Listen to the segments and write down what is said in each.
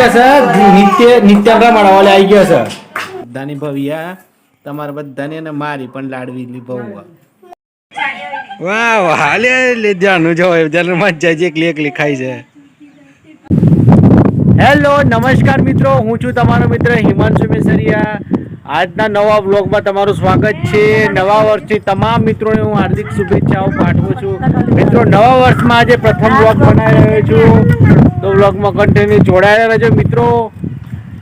ગયા છે નિત્ય નિત્ય રમાડવાલે આવી ગયો છે. બધાની ભવ્યા તમારા બધાને અને મારી પણ લાડવી ભવ્યા વાહ વાહ લે લે જાનું જો જાનું જાય છે એકલી લખાય છે. હેલો નમસ્કાર મિત્રો હું છું તમારો મિત્ર હિમાંશુ મેસરિયા. આજના નવા વ્લોગમાં તમારું સ્વાગત છે. નવા વર્ષથી તમામ મિત્રોને હું હાર્દિક શુભેચ્છાઓ પાઠવું છું. મિત્રો, નવા વર્ષમાં આજે પ્રથમ વ્લોગ બનાવી રહ્યો છું. તો બ્લોગમાં કન્ટિન્યુ જોડાયેલા રહેજો. મિત્રો,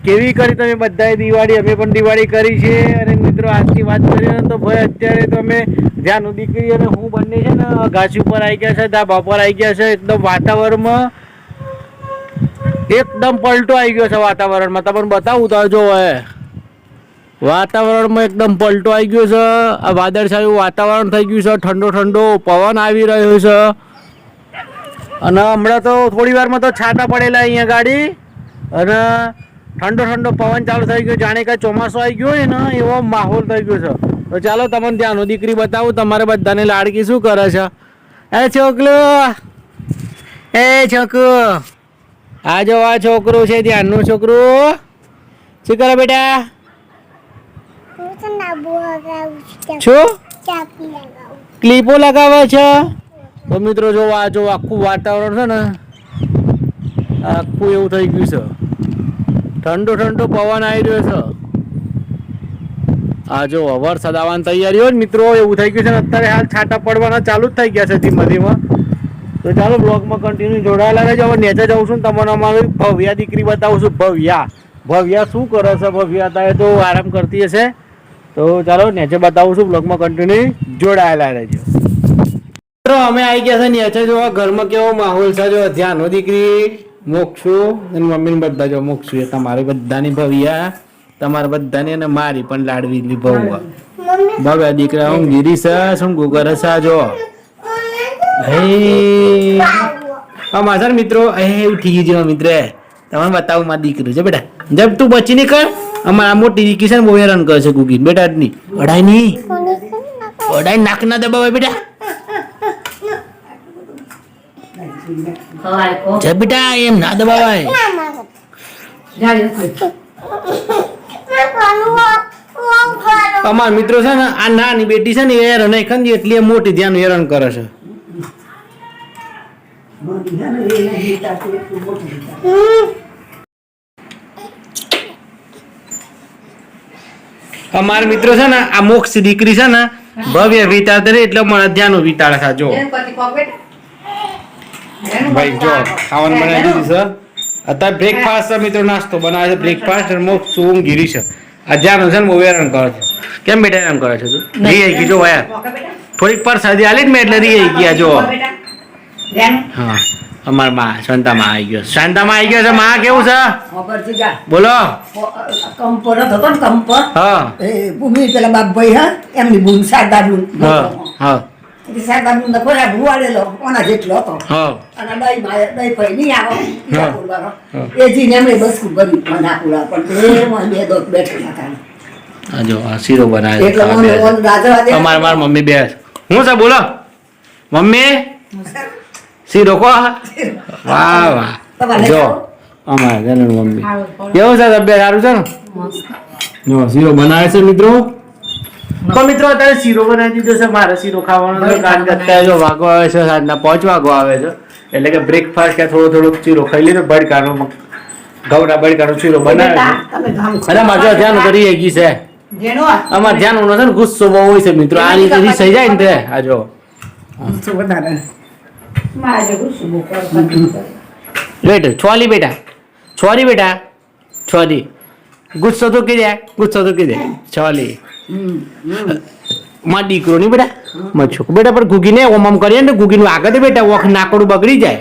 કેવી કરી તમે બધાએ દિવાળી? અમે પણ દિવાળી કરી છે. અને મિત્રો, આજની વાત કરીએ તો ભાઈ, અત્યારે તો અમે જ્યાં દીકરી અને હું બંને છે ને ઘાસ ઉપર આવી ગયા છે ત્યાં પર આવી ગયા છે. એકદમ વાતાવરણમાં એકદમ પલટો આવી ગયો છે વાતાવરણમાં. તમને બતાવું તો જો હવે વાતાવરણમાં એકદમ પલટો આવી ગયો છે. આ વાદળછાયું વાતાવરણ થઈ ગયું છે. ઠંડો ઠંડો પવન આવી રહ્યો છે. અને હમણાં તો થોડી વારમાં તો છાંટા પડેલા અહીંયા ગાડી. અને ઠંડો ઠંડો પવન ચાલુ થઈ ગયો. જાણે કે ચોમાસું આવી ગયો હોય ને, એવો માહોલ થઈ ગયો છે. તો ચાલો તમને ત્યાંનું દીકરી બતાવું. તમારે બધાને લાડકી શું કરે છે? એ છોકલો એ છોકરો! આ જો આ છોકરું છે, ધ્યાનનું છોકરું. શું કરે બેટા? છું ક્લિપો લગાવે છે? તો મિત્રો જો આ જો આખું વાતાવરણ છે ને આખું એવું થઈ ગયું છે. ઠંડો ઠંડો પવન આવી રહ્યો છે. આ જો વરસાદ આવવાની તૈયારી હોય મિત્રો એવું થઈ ગયું છે ને અત્યારે હાલ છાંટા પડવાના ચાલુ જ થઈ ગયા છે ધીમે ધીમે. તો ચાલો બ્લોગમાં કન્ટિન્યુ જોડાયેલા રહેજો. હવે નેચે જાઉં છું તમને અમારી ભવ્યા દીકરી બતાવું છું. ભવ્યા. ભવ્યા શું કરે છે? ભવ્યા અત્યારે તો આરામ કરતી હશે. તો ચાલો નેચે બતાવું છું બ્લોગમાં કન્ટિન્યુ જોડાયેલા રહેજો. અમે આવી ગયા છે નેચે જો ઘરમાં કેવો માહોલ છે? જો ધ્યાનો દીકરી, મોક્ષુ અને મમ્મીને બધા જો મોક્ષુ એ તમારે બધાની ભવ્યા, તમારા બધાની અને મારી પણ લાડવી ભવ્યા ભવ્યા દીકરા હું ગીરી છે, શું ગુગર છે જો? હે. અમારા મિત્રો એ ઉઠી ગયો મિત્ર. તમને બતાવું મારી દીકરી છે, બેટા. જબ તું બચી નીકળ. અમારા મોટી દીકરી છે ને બહુ હેરાન કરે છે કુકી બેટા ની અડાયની અડાય નાક ના દબાવાય બેટા. જય બેટા એમ ના દબાવાય. અમારા મિત્રો છે ને આ નાની બેટી છે ને એ હેરાન નહીં ખંડી એટલે એ મોટી ધ્યાન હેરાન કરે છે. અમારા મિત્રો છે ને આ મોક્ષ દીકરી છે ને ભવ્ય વિતાડે એટલે મને ધ્યાન વિતાડે છે જો ભાઈ જો ખાવાનું બનાવી દીધું છે. અત્યારે બ્રેકફાસ્ટ છે મિત્રો નાસ્તો બનાવે છે. બ્રેકફાસ્ટ અને મોક્ષ ઊંઘ ગીરી છે. આ ધ્યાન છે ને બહુ હેરાન કરે છે. કેમ બેટા હેરાન કરે છે તું? રી આવી ગઈ જો વાયા. થોડીક પર સાદી આલી જ મેં એટલે રી આવી ગયા જો. હા. અમારમાં શાંતામાં આવી ગયો. શાંતામાં આવી ગયો છે. માં કેવું છે? બોલો. કંપર હતો ને કંપર? હા. એ ભૂમિ પેલા બાપભાઈ હા એમની ભૂમિ શારદા બૂન હા હા. શારદા બૂન ને ખોરા ભૂવાડેલો ઓના જેટલો હતો. હા. અને દહીં માં દહીં ભાઈ નહીં આવો. એ જીને એમણે બસકું કર્યું નાકુડા પણ એમાં બે દોત બેઠેલા હતા. જો આ શીરો બનાવે એટલે મને ઓન રાજા દે. અમાર માર મમ્મી બે હું છે? બોલો. મમ્મી? શીરો કો વાહ વાહ. જો અમારા ઘરનું મમ્મી. કેવું છે તબિયત? સારું છે ને? જો શીરો બનાવે છે મિત્રો. તો મિત્રો અત્યારે શીરો બનાવી દીધો છે. મારે શીરો ખાવાનો કારણ કે અત્યારે જો વાગો આવે છે સાંજના પાંચ વાગો આવે છે. એટલે કે બ્રેકફાસ્ટ કે થોડો થોડો શીરો ખાઈ લીધો બળકાનો ઘઉંના બળકાનો શીરો બનાવે અરે મારે ધ્યાન કરી ગઈ છે. અમાર ધ્યાન છે ને ગુસ્સો બહુ હોય છે મિત્રો. આ રીતે થઈ જાય ને તે. આ જો. વધારે. મારે ગુસ્સો બેટા છોલી બેટા. છોરી બેટા. છોરી ગુસ્સો તો કીધે ગુસ્સો તો કીધે હમ. માં દીકરો નહીં બેટા? માં છોકરો. બેટા પણ ઘૂગીને ઓમ ઓમ કરીએ ને ઘૂગીનું આગળ બેટા ઓખ નાકડું બગડી જાય.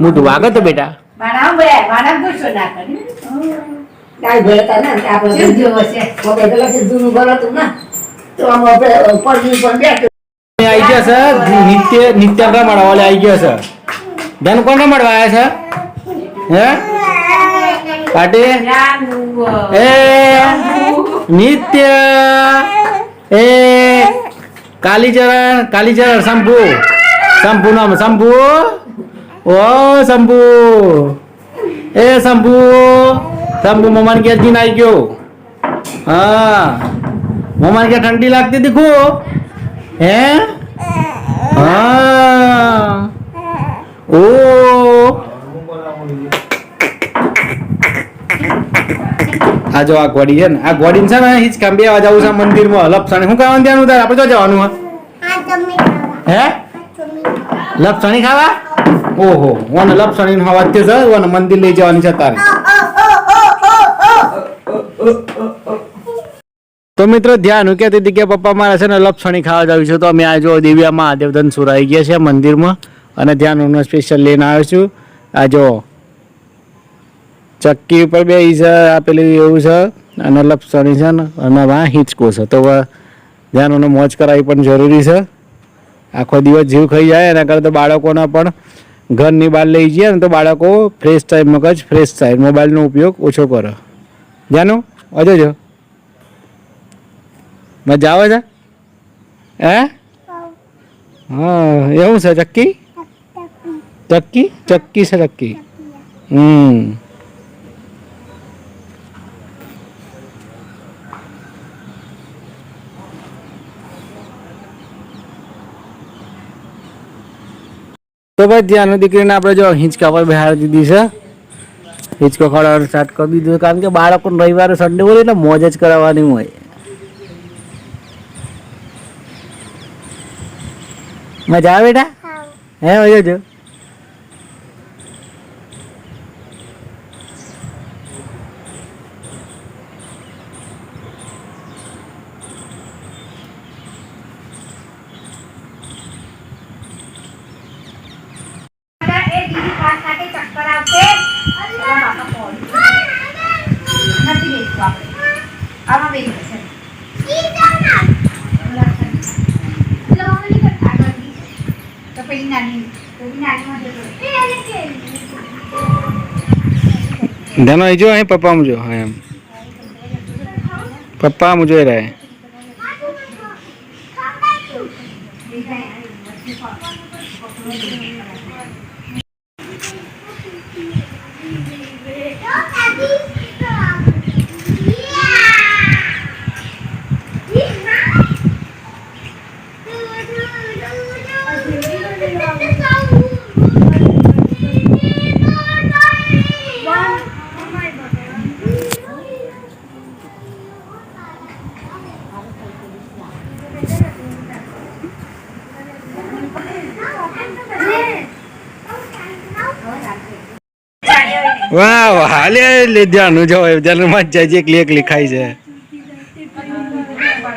મોટું વાગે તો બેટા. ને. તે આપણે આવી ગયા છે? નિત્ય નિત્ય રમાડવાલે આવી ગયા છે. ધન કોણ રમાડવા આવ્યા છે? હે? પાટી? એ નિત્ય. એ કાલીચરણ કાલીચરણ શંભુ. શંભુ નામ શંભુ. ઓ શંભુ. એ શંભુ. શંભુ મમાન ઘેર જઈને આવી ગયો. હા. મમાન ઘેર ઠંડી લાગતી હતી ખૂબ. હે? ઓ. આ જો આ ગોડી છે ને, આ ઘોડી છે ને હિચકામ બે આવા જવું છે મંદિરમાં. લપસણી. શું કરવાનું ત્યાંનું ઉતાર? આપણે જો જવાનું હા. લપસણી ખાવા? ઓહો, ઓને લપસણી હવા તે છે, ઓને મંદિર લઈ જવાની છે તારે. તો મિત્રો ધ્યાન હું કહેતી હતી કે પપ્પા મારા છે ને લપસણી ખાવા જાવ છું. તો અમે આ જો દિવ્યા મહાદેવ ધનસુર આવી ગયા છે મંદિરમાં. અને ધ્યાન હું સ્પેશિયલ લઈને આવ્યો છું. આ જો ચક્કી ઉપર બે છે આ પેલું એવું છે. અને લપસણી છે ને, અને આ હિંચકો છે. તો ધ્યાન એને મોજ કરાવી પણ જરૂરી છે. આખો દિવસ જીવ ખાઈ જાય, એના કરતાં બાળકોને પણ ઘરની બહાર લઈ જઈએ ને તો બાળકો ફ્રેશ થાય મગજ ફ્રેશ થાય મોબાઈલનો ઉપયોગ ઓછો કરો. જાનું અજો જો મજા આવે છે? હે? હા, એવું છે ચક્કી? ચક્કી? ચક્કી છે ચક્કી? હમ. તો ભાઈ ધ્યાન દીકરીને આપણે જો હિંચકા પર બહાર દીધી છે. હિંચકો ખવડાવવાનું સ્ટાર્ટ કરી દીધું કારણ કે બાળકોને રવિવારે સન્ડે હોય એટલે મોજ જ કરાવવાની હોય. મજા આવે બેટા? હે મજા જો એ દીદી પાસ સાથે ચક્કર આવશે અલા બાપા કોણ નથી બેસતું આપણે આમાં બેસી છે તો પેલી નાની પેલી નાનીમાં જતો ધ્યાન એ જો અહીં પપ્પા મુજો હા એમ. પપ્પા મુજો રહે વાહ હાલે લે ધ્યાન જો ધ્યાનમાં જાય છે એકલી એકલી ખાય છે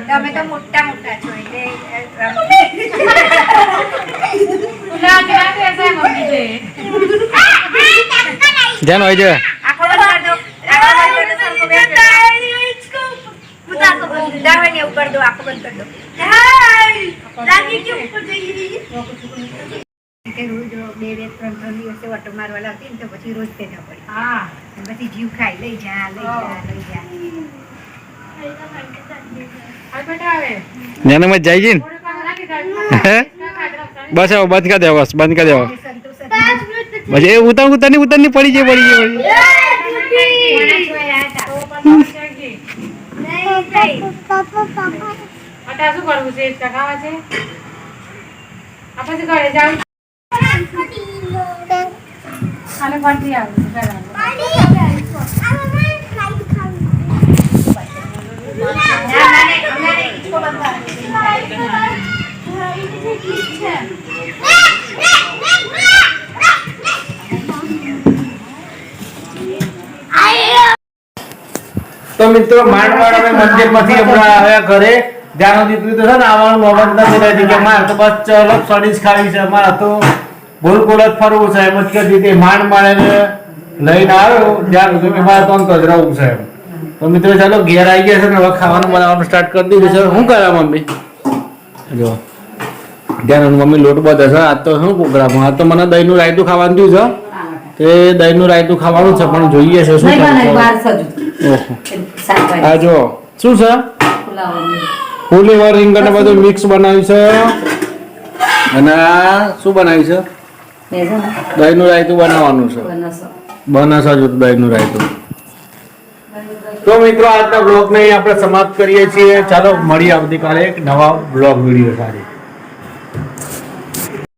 તમે તો મોટા મોટા છો એટલે ધ્યાન હોય છે આખો બંધ કર દો આખો બંધ કર દો સરખો બેસ દો દાવણ એવું કર દો આખો બંધ કર દો. હોય છે. બે બે ત્રણ ત્રણ દિવસે ઓટો મારવા લાવતી ને તો પછી રોજ તે ના પડે પછી જીવ ખાઈ લઈ જા લઈ જા લઈ જા. જાય છે ને? હે? બસ હવે બંધ કરી દેવો બસ બંધ કરી દેવો સંતોષ પછી એ ઉતાર ઉતારની ઉતારની પડી જાય પડી જાય પડી જાય. પપ્પા પપ્પા અત્યારે શું કરવું છે હિંચકા ખાવા છે આ પછી ઘરે તો મિત્રો માંડ માંડ અમે મંદિરમાંથી હમણાં આવ્યા ઘરે. જ્યાં દીકરી તો છે ને આવવાનું મોબાઈલ નથી રહેતી કે મારે તો બસ ચલો સડીશ ખાવી છે મારે તો ગોલ જ ફરવું છે એમ જ કહેતી હતી માંડ એને લઈને આવ્યો. ત્યાં સુધી કે મારે તો કચરાવું છે તો મિત્રો, ચાલો ઘેર આવી ગયા છે ને, હવે ખાવાનું બનાવવાનું સ્ટાર્ટ કરી દીધું છે. શું કરે મમ્મી? જો. ધ્યાન મમ્મી લોટ બધે છે. આજ તો શું પ્રોગ્રામ? આજ તો મને દહીંનું રાયતું ખાવાનું થયું છે. તે દહીંનું રાયતું ખાવાનું છે પણ જોઈએ છે શું આ જો શું છે? ફુલેવર રીંગણ બધું મિક્સ બનાવ્યું છે. અને આ શું બનાવ્યું છે? દહીંનું રાયતું બનાવવાનું છે. બનાસા દહીંનું રાયતું. તો મિત્રો આજના બ્લોગને આપણે સમાપ્ત કરીએ છીએ. ચાલો મળી આવતીકાલે એક નવા બ્લોગ વીડિયો સાથે.